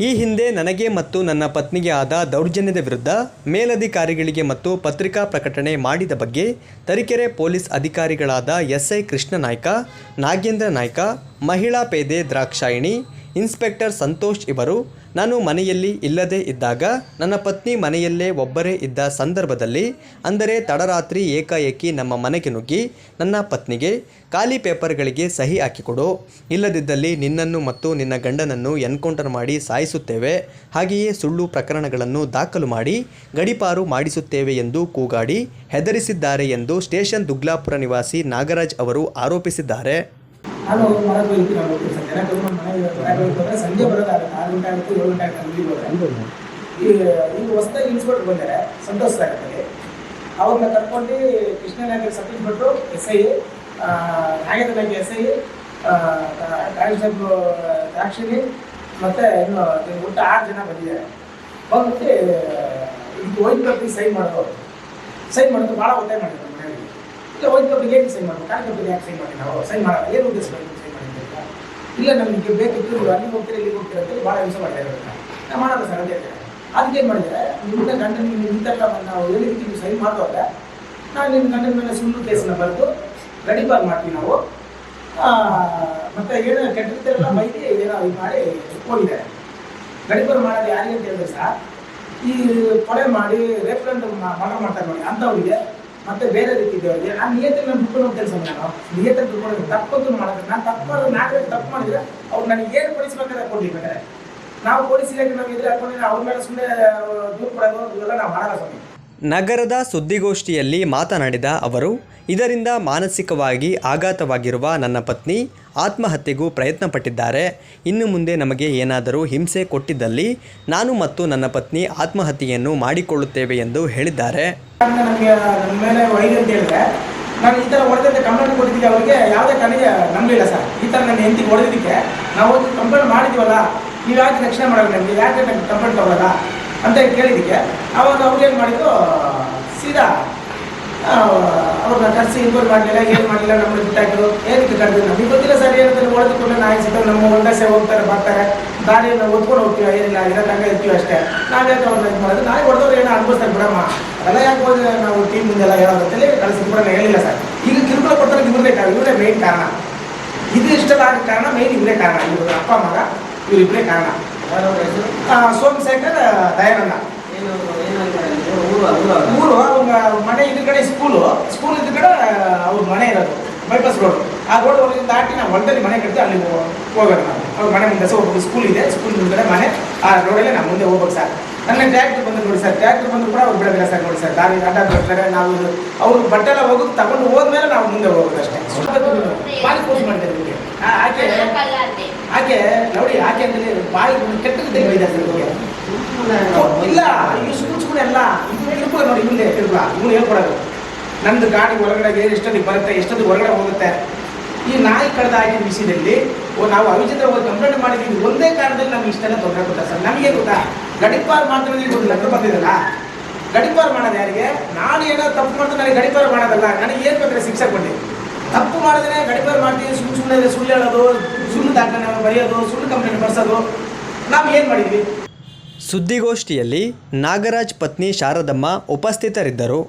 ಈ ಹಿಂದೆ ನನಗೆ ಮತ್ತು ನನ್ನ ಪತ್ನಿಗೆ ಆದ ದೌರ್ಜನ್ಯದ ವಿರುದ್ಧ ಮೇಲಧಿಕಾರಿಗಳಿಗೆ ಮತ್ತು ಪತ್ರಿಕಾ ಪ್ರಕಟಣೆ ಮಾಡಿದ ಬಗ್ಗೆ ತರೀಕೆರೆ ಪೊಲೀಸ್ ಅಧಿಕಾರಿಗಳಾದ ಎಸ್ಐ ಕೃಷ್ಣ ನಾಯ್ಕ ನಾಗೇಂದ್ರ ನಾಯ್ಕ, ಮಹಿಳಾ ಪೇದೆ ದ್ರಾಕ್ಷಾಯಿಣಿ, ಇನ್ಸ್ಪೆಕ್ಟರ್ ಸಂತೋಷ್ ಇವರು ನಾನು ಮನೆಯಲ್ಲಿ ಇಲ್ಲದೇ ಇದ್ದಾಗ ನನ್ನ ಪತ್ನಿ ಮನೆಯಲ್ಲೇ ಒಬ್ಬರೇ ಇದ್ದ ಸಂದರ್ಭದಲ್ಲಿ, ಅಂದರೆ ತಡರಾತ್ರಿ ಏಕಾಏಕಿ ನಮ್ಮ ಮನೆಗೆ ನುಗ್ಗಿ ನನ್ನ ಪತ್ನಿಗೆ ಖಾಲಿ ಪೇಪರ್ಗಳಿಗೆ ಸಹಿ ಹಾಕಿಕೊಡು, ಇಲ್ಲದಿದ್ದಲ್ಲಿ ನಿನ್ನನ್ನು ಮತ್ತು ನಿನ್ನ ಗಂಡನನ್ನು ಎನ್ಕೌಂಟರ್ ಮಾಡಿ ಸಾಯಿಸುತ್ತೇವೆ, ಹಾಗೆಯೇ ಸುಳ್ಳು ಪ್ರಕರಣಗಳನ್ನು ದಾಖಲು ಮಾಡಿ ಗಡಿಪಾರು ಮಾಡಿಸುತ್ತೇವೆ ಎಂದು ಕೂಗಾಡಿ ಹೆದರಿಸಿದ್ದಾರೆ ಎಂದು ಸ್ಟೇಷನ್ ದುಗ್ಲಾಪುರ ನಿವಾಸಿ ನಾಗರಾಜ್ ಅವರು ಆರೋಪಿಸಿದ್ದಾರೆ. ನಾನು ಮನೆಗೆ ಹೋಗ್ತೀನಿ ನಾನು ಹೋಗ್ತೀನಿ. ಸರ್ ಜನಕ್ಕೆ ನಮ್ಮ ಮನೆಗೆ ಮನೆಗೆ ಹೋಗ್ತಾರೆ. ಸಂಜೆ ಬರೋದಾಗುತ್ತೆ ಆರು ಗಂಟೆ ಆಗುತ್ತೆ, ಏಳು ಗಂಟೆ ಆಗುತ್ತೆ ಇಲ್ಲಿ ಹೋದ್ರೆ ಈ ಈಗ ಹೊಸದಾಗಿ ಇನ್ಸ್ಪೆಕ್ಟರ್ ಬಂದರೆ ಸಂತೋಷ ಆಗ್ತದೆ ಅವ್ರನ್ನ ಕರ್ಕೊಂಡು Krishnanagar sub inspector S I Nagendra Naik S I constable Dakshini ಮತ್ತು ಇನ್ನು ಒಟ್ಟು ಆರು ಜನ ಬಂದಿದ್ದಾರೆ. ಬಂದ್ಬಿಟ್ಟು ಇದು ಹೋಯ್ತು ಸೈನ್ ಮಾಡೋದು ಸೈನ್ ಮಾಡೋದು ಭಾಳ ಒತ್ತಾಯ ಮಾಡಿದ್ರು. ಮನೆಯಲ್ಲಿ ಹೋಗಿ ಕಬ್ಬಿಗೆ ಏನು ಸೈನ್ ಮಾಡಬೇಕು? ಕಾರ್ಡ್ ಕಬ್ಬಿಗೆ ಯಾಕೆ ಸೈನ್ ಮಾಡಿ ನಾವು ಸೈನ್ ಮಾಡಲ್ಲ. ಏನು ಉದ್ದೇಶ ಸೈನ್ ಮಾಡಿದ್ದೀರಾ ಇಲ್ಲ, ನಮಗೆ ಬೇಕಿತ್ತು ನೀವು ಅಲ್ಲಿ ಹೋಗ್ತೀರಿ ಇಲ್ಲಿ ಹೋಗ್ತೀರಿ ಅಂತೇಳಿ ಭಾಳ ಹಿಂಸೆ ಮಾಡ್ತಾ ಇದ್ದಾರೆ ನಾವು ಮಾಡಲ್ಲ ಸರ್ ಹೇಳ್ತಾರೆ ಅದಕ್ಕೆ ಏನು ಮಾಡಿದ್ರೆ ನಿಮ್ಮ ಗಂಡನ ಇಂತೆಲ್ಲ ನಾವು ಹೇಳಿದ್ದಕ್ಕೆ ನೀವು ಸೈನ್ ಮಾಡುವಾಗ ನಾನು ನಿಮ್ಮ ಗಂಡನ ಮೇಲೆ ಸುಳ್ಳು ಕೇಸನ್ನ ಬರೆದು ಗಡಿಪಾಲ್ ಮಾಡ್ತೀವಿ ನಾವು. ಮತ್ತೆ ಏನು ಕೆಟ್ಟಿರ್ತಾರೆಲ್ಲ ಮೈಗೆ ಏನೋ ಇದು ಮಾಡಿ ಹೋಗಿದ್ದಾರೆ. ಗಡಿಪಾಲ್ ಮಾಡೋದು ಯಾರಿಗೆ ಅಂತ ಹೇಳಿದ್ರೆ ಸರ್, ಈ ಕೊಲೆ ಮಾಡಿ ರೆಫರೆಂಡ್ ಮರ್ಡರ್ ಮಾಡ್ತಾರೆ ನೋಡಿ, ಅಂಥವ್ರಿಗೆ ಮತ್ತೆ ಬೇರೆ ರೀತಿ ಇದೆ. ಆ ನಿಯತ್ತಿನ ನಾನು ಬಿಟ್ಕೊಂಡು ಕೆಲಸ ನಾನು ನಿಯತ್ತಿನ ಬಿಟ್ಕೊಂಡು ತಪ್ಪದ್ದು ಮಾಡೋದು. ನಾನು ತಪ್ಪಾದ್ರೆ ನಾಲ್ಕು ತಪ್ಪು ಮಾಡಿದ್ರೆ ಅವ್ರು ನನಗೆ ಏನು ಕೊಡ್ಲಿ ಬೇಕಾದ್ರೆ. ನಾವು ಪೊಲೀಸ್ ಇಲಾಖೆ ನಾವು ಎದುರು ಹಾಕೊಂಡು ಅವ್ರ ಮೇಲೆ ಸುಮ್ಮನೆ ದೂರ ಕೊಡೋದು, ಇವೆಲ್ಲ ನಾವು ಮಾಡಲ್ಲ ಸ್ವಾಮಿ. ನಗರದ ಸುದ್ದಿಗೋಷ್ಠಿಯಲ್ಲಿ ಮಾತನಾಡಿದ ಅವರು, ಇದರಿಂದ ಮಾನಸಿಕವಾಗಿ ಆಘಾತವಾಗಿರುವ ನನ್ನ ಪತ್ನಿ ಆತ್ಮಹತ್ಯೆಗೂ ಪ್ರಯತ್ನಪಟ್ಟಿದ್ದಾರೆ. ಇನ್ನು ಮುಂದೆ ನಮಗೆ ಏನಾದರೂ ಹಿಂಸೆ ಕೊಟ್ಟಿದ್ದಲ್ಲಿ ನಾನು ಮತ್ತು ನನ್ನ ಪತ್ನಿ ಆತ್ಮಹತ್ಯೆಯನ್ನು ಮಾಡಿಕೊಳ್ಳುತ್ತೇವೆ ಎಂದು ಹೇಳಿದ್ದಾರೆ. ನಾನು ಈ ಥರ ಹೊಡೆದಂತೆ ಕಂಪ್ಲೇಂಟ್ ಅವರಿಗೆ ಯಾವುದೇ ಕಣಿಗೆ ನಂಬಲಿಲ್ಲ ಸರ್. ಈ ಥರ ನನ್ನ ಹೆಂಡತಿ ಹೊಡೆದಿದ್ದಕ್ಕೆ ನಾವು ಕಂಪ್ಲೇಂಟ್ ಮಾಡಿದ್ದೀವಲ್ಲ ನೀವು ಯಾಕೆ ರಕ್ಷಣೆ ಮಾಡಲ್ಲ ನಮಗೆ ಯಾಕೆ ಕಂಪ್ಲೇಂಟ್ ತಗೊಳ್ಳಲ್ಲ ಅಂತ ಕೇಳಿದ್ದಕ್ಕೆ. ಅವಾಗ ಅವ್ರು ಏನು ಮಾಡಿದ್ರು, ಸೀದಾ ಅವ್ರ ಅವ್ರನ್ನ ಕರೆಸಿ ಇನ್ಫೋರ್ ಮಾಡಲಿಲ್ಲ, ಏನು ಮಾಡಲಿಲ್ಲ, ನಮ್ಮನ್ನು ಬಿಟ್ಟಾಕಿದ್ರು. ಏನಕ್ಕೆ ಕರೆದ್ರು ನಮಗೆ ಗೊತ್ತಿಲ್ಲ ಸರ್, ಏನಂತ ಕೂಡ ನಾಯಿ ಸಿಗ್ತವೆ ನಮ್ಮ ಹೊಂದಾಸೆ ಹೋಗ್ತಾರೆ, ಬರ್ತಾರೆ. ದಾರಿಯನ್ನು ಒದ್ಕೊಂಡು ಹೋಗ್ತೀವಿ, ಏನಿಲ್ಲ, ಇರೋ ತನಕ ಇರ್ತೀವಿ ಅಷ್ಟೇ. ನಾವ್ಯಾಕೆ ಅವ್ರನ್ನ ಇದು ಮಾಡೋದು? ನಾಯಿ ಹೊಡೆದವ್ರು ಏನೋ ಅನುಭವಿಸ್ತಾರೆ ಬಿಡಮ್ಮ. ಅದೆಲ್ಲ ಯಾಕೆ ಹೋದ್ರೆ ನಾವು ಟೀಮ್ ಮುಂದೆಲ್ಲ ಹೇಳೋದು ಅಂತೇಳಿ ಕಳಿಸಿ ಕೂಡ ಹೇಳಿಲ್ಲ ಸರ್. ಈಗ ಕಿರುಕುಳ ಕೊಡ್ತಾರೆ ಇವ್ರದೇ ಕಾರಣ ಇವರೇ ಮೇನ್ ಕಾರಣ. ಇದು ಇಷ್ಟದ ಕಾರಣ ಮೇನ್ ಇವರೇ ಕಾರಣ. ಇವರು ಅಪ್ಪ, ಮಗ ಇವರಿಬ್ಬರೇ ಕಾರಣ. ಸೋಮಶೇಖರ್ ದಯಾನಂದ. ಊರು ಅವ್ರ ಮನೆ ಇದ್ರ ಕಡೆ ಸ್ಕೂಲು ಸ್ಕೂಲ್ ಇದ್ರ ಕಡೆ ಅವ್ರ ಮನೆ ಇರೋದು ಬೈಪಾಸ್ ರೋಡ್ ಆ ರೋಡ್ ಒಳಗೆ ದಾಟಿ ನಾವು ಹೊಲದಲ್ಲಿ ಮನೆ ಕಟ್ಟಿ ಅಲ್ಲಿ ಹೋಗೋಣ ಹೋಗೋದು ನಾವು. ಅವ್ರ ಮನೆ ಮುಂದೆ ಸಹ ಒಬ್ಬ ಸ್ಕೂಲ್ ಇದೆ ಸ್ಕೂಲ್ ಮುಂದೆ ಮನೆ. ಆ ರೋಡಲ್ಲೇ ನಾವು ಮುಂದೆ ಹೋಗ್ಬೇಕು ಸರ್. ನನ್ನ ಟ್ರ್ಯಾಕ್ಟರ್ ಬಂದು ನೋಡಿ ಸರ್ ಟ್ರ್ಯಾಕ್ಟರ್ ಬಂದು ಕೂಡ ಅವ್ರು ಬಿಡೋದಿಲ್ಲ ಸರ್ ನೋಡಿ ಸರ್. ದಾರಿ ಅಡ್ಡ ಬರ್ತಾರೆ ನಾವು ಅವ್ರು ಬಟ್ಟೆಲ್ಲ ಹೋಗೋದು ತಗೊಂಡು ಹೋದ್ಮೇಲೆ ನಾವು ಮುಂದೆ ಹೋಗೋದು ಅಷ್ಟೇ. ಮಾಡ್ತಾರೆ ಆಕೆ, ನೋಡಿ ಯಾಕೆ ಅಂದ್ರೆ ಬಾಯಿ ಕೆಟ್ಟದ್ದು ಇದೆ ಇಲ್ಲ, ಈ ಸುಮ್ಮನೆ ಕೂಡ ಇದು ಕಿರುಕುಳ ನೋಡಿ ಇಲ್ಲೇ ಕಿರುಕುಳ ಇವನು ಹೇಳ್ಕೊಡೋದು. ನಂದು ಗಾಡಿ ಒಳಗಡೆ ಎಷ್ಟೊತ್ತಿಗೆ ಬರುತ್ತೆ, ಎಷ್ಟೊತ್ತಿಗೆ ಹೊರಗಡೆ ಹೋಗುತ್ತೆ. ಈ ನಾಯಿ ಕಳೆದ ಆಗಿನ ವಿಷಯದಲ್ಲಿ ನಾವು ಅವಿಚಿತ್ರ ಹೋಗಿ ಕಂಪ್ಲೇಂಟ್ ಮಾಡಿದ್ದೀವಿ ಒಂದೇ ಕಾರಣದಲ್ಲಿ ನಮ್ಗೆ ಇಷ್ಟೆಲ್ಲ ತೊಂದರೆ ಕೊಡ್ತಾರೆ ಸರ್. ನಮಗೆ ಗೊತ್ತಾ? ಗಡಿಪಾರ್ ಮಾಡ್ತೀವಿ ಒಂದು ಲೆಕ್ಕ ಬಂದಿದ್ದಲ್ಲ ಗಡಿಪಾರ್ ಮಾಡೋದು ಯಾರಿಗೆ? ನಾನು ಏನೋ ತಪ್ಪು ಮಾಡ್ತಾ ನನಗೆ ಗಡಿಪಾರ್ ಮಾಡೋದಲ್ಲ? ನನಗೆ ಏನು ಬೇಕಾದ್ರೆ ಶಿಕ್ಷೆ ಕೊಡಿ. ತಪ್ಪು ಮಾಡಿದ್ರೆ ಗಡಿಪಾರು ಮಾಡ್ತೀವಿ ಸುಮ್ಮನೆ ಸುಮ್ಮನೆ ಸುಳ್ಳು ಹೇಳೋದು, ಸುಳ್ಳು ದಾಖಲೆ ಬರೆಯೋದು, ಸುಳ್ಳು ಕಂಪ್ಲೇಂಟ್ ಬರ್ಸೋದು. ನಾವು ಏನು ಮಾಡಿದ್ವಿ? ಸುದ್ದಿಗೋಷ್ಠಿಯಲ್ಲಿ ನಾಗರಾಜ್ ಪತ್ನಿ ಶಾರದಮ್ಮ ಉಪಸ್ಥಿತರಿದ್ದರು.